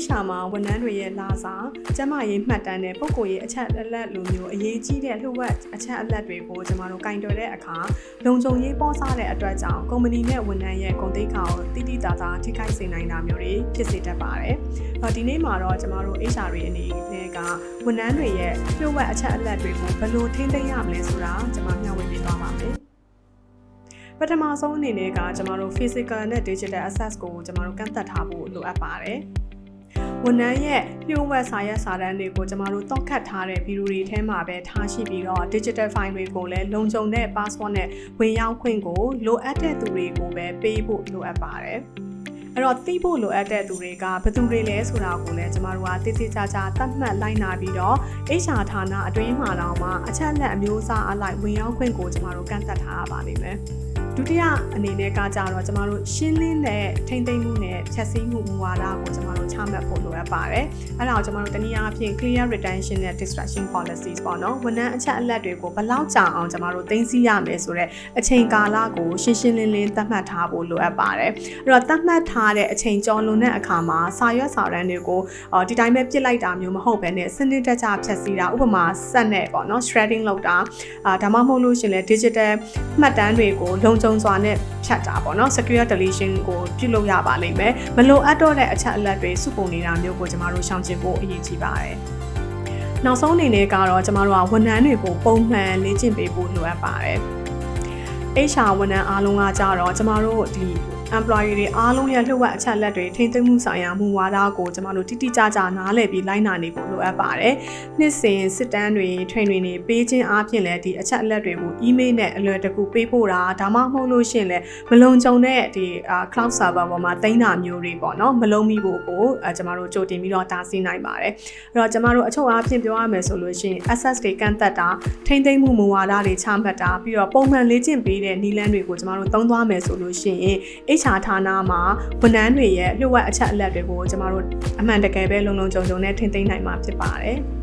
HR မှာဝန်ထမ်းတွေရဲ့လာစာကျန်းမာရေးမှတ်တမ်းနဲ့ပုံကိုယ်ရေးအချက်အလက်လိုမျိုးအရေးကြီးတဲ့လှုပ်ဝက်အချက်အလက်တွေကိုကျမတို့ကင်တွယ်တဲ့အခါလုံခြုံရေးပေါ်စားတဲ့အတွက်ကြောင့်ကုမ္ပဏီနဲ့ဝန်ထမ်းရဲ့ဂုဏ်သိက္ခာကိုတိတိကျကျထိခိုက်စေနိုင်တာမျိုးတွေဖြစ်စေတတ်ပါတယ်။တော့ဒီနေ့မှာတော့ကျမတို့ HR တွေအနေနဲ့ကဝန်ထမ်းတွေရဲ့လှုပ်ဝက်အချက်အလက်တွေကိုဘယ်လိုထိန်းသိမ်းရမလဲဆိုတာကျမမျှဝေပေးသွားပါမယ်။ပထမဆုံးအနေနဲ့ကကျမတို့ physical နဲ့ digital access ကိုကျမတို့ကန့်သက်ထားဖို့လိုအပ်ပါတယ်။ ဝန်ထမ်းရဲ့လျှို့ဝှက်စာရွက်စာတမ်းတွေကိုကျမတို့တောက်ခတ်ထားတဲ့ဗီဒီယိုတွေထဲမှာပဲထားရှိပြီးတော့ digital file တွေကိုလည်းလုံခြုံတဲ့ password နဲ့ဝင်ရောက်ခွင့်ကိုလိုအပ်တဲ့သူတွေကိုပဲပေးဖို့လိုအပ်ပါတယ်။အဲ့တော့သိဖို့လိုအပ်တဲ့သူတွေကဘယ်သူတွေလဲဆိုတာကိုလည်းကျမတို့ကတိတိကျကျသတ်မှတ်လိုက်နာပြီးတော့ HR ဌာနအတွင်းမှာတော့မှအချက်အလက်အမျိုးအစားအလိုက်ဝင်ရောက်ခွင့်ကိုကျမတို့ကန့်သတ်ထားရပါလိမ့်မယ်။ ဒုတိယအနေနဲ့ကကြတော့ကျမတို့ရှင်းလင်းတဲ့ထိမ့်သိမ်းမှုနဲ့ဖြတ်စည်းမှုမူဝါဒကိုကျမတို့ချမှတ်ဖို့လိုအပ်ပါတယ်။အဲဒါကိုကျမတို့တနည်းအားဖြင့် clear retention နဲ့ distraction policies ပေါ့နော်။ဝန်ထမ်းအချက်အလက်တွေကိုဘယ်လောက်ကြာအောင်ကျမတို့သိသိရမယ်ဆိုတော့အချိန်ကာလကိုရှင်းရှင်းလင်းလင်းသတ်မှတ်ထားဖို့လိုအပ်ပါတယ်။အဲ့တော့သတ်မှတ်ထားတဲ့အချိန်ကျော်လွန်တဲ့အခါမှာစာရွက်စာတမ်းတွေကိုဒီတိုင်းပဲပြစ်လိုက်တာမျိုးမဟုတ်ဘဲနဲ့စနစ်တကျဖြတ်စည်းတာဥပမာဆက်နဲ့ပေါ့နော် shredding လုပ်တာအာဒါမှမဟုတ်လို့ရှင်လဲ digital မှတ်တမ်းတွေကိုလုံခြုံစွာနဲ့ဖြတ်တာပေါ့နော် secure deletion ကိုပြုလုပ်ရပါလိမ့်မယ်မလိုအပ်တော့တဲ့အချက်အလက်တွေစုပုံနေတာမျိုးကိုကျမတို့ရှောင်ကျဉ်ဖို့အရေးကြီးပါတယ်နောက်ဆုံးအနေနဲ့ကတော့ကျမတို့ကဝန်ထမ်းတွေကိုပုံမှန်လေ့ကျင့်ပေးဖို့လိုအပ်ပါတယ် HR ဝန်ထမ်းအားလုံးကကြတော့ကျမတို့ဒီ employee တွေအားလုံးရဲ့လှုပ်ဝက်အချက်လက်တွေထိမ့်သိမ်းမှုဆိုင်ရာမူဝါဒကိုကျမတို့တိတိကျကျနားလည်ပြီးလိုက်နာနေဖို့လိုအပ်ပါတယ်။နှစ်စဉ်စစ်တမ်းတွေ train တွေနေပေးခြင်းအားဖြင့်လည်းဒီအချက်အလက်တွေကို email နဲ့အလွယ်တကူပေးဖို့တာဒါမှမဟုတ်လို့ရှိရင်လည်းမလုံခြုံတဲ့ဒီ cloud server ပေါ်မှာတင်တာမျိုးတွေပေါ့နော်မလုံမိဖို့ကိုကျမတို့ကြိုတင်ပြီးတော့တားဆီးနိုင်ပါတယ်။အဲ့တော့ကျမတို့အချုပ်အားဖြင့်ပြောရမယ်ဆိုလို့ရှိရင် access တွေကန့်သက်တာထိမ့်သိမ်းမှုမူဝါဒတွေချမှတ်တာပြီးတော့ပုံမှန်လေ့ကျင့်ပေးတဲ့နည်းလမ်းတွေကိုကျမတို့သုံးသွားမယ်ဆိုလို့ရှိရင် HR ဌာနမှာဝန်ထမ်းတွေရဲ့လျှို့ဝှက်အချက်အလက်တွေကိုကျမတို့အမှန်တကယ်ပဲလုံလုံခြုံခြုံနဲ့ထိန်းသိမ်းနိုင်မှာဖြစ်ပါတယ်။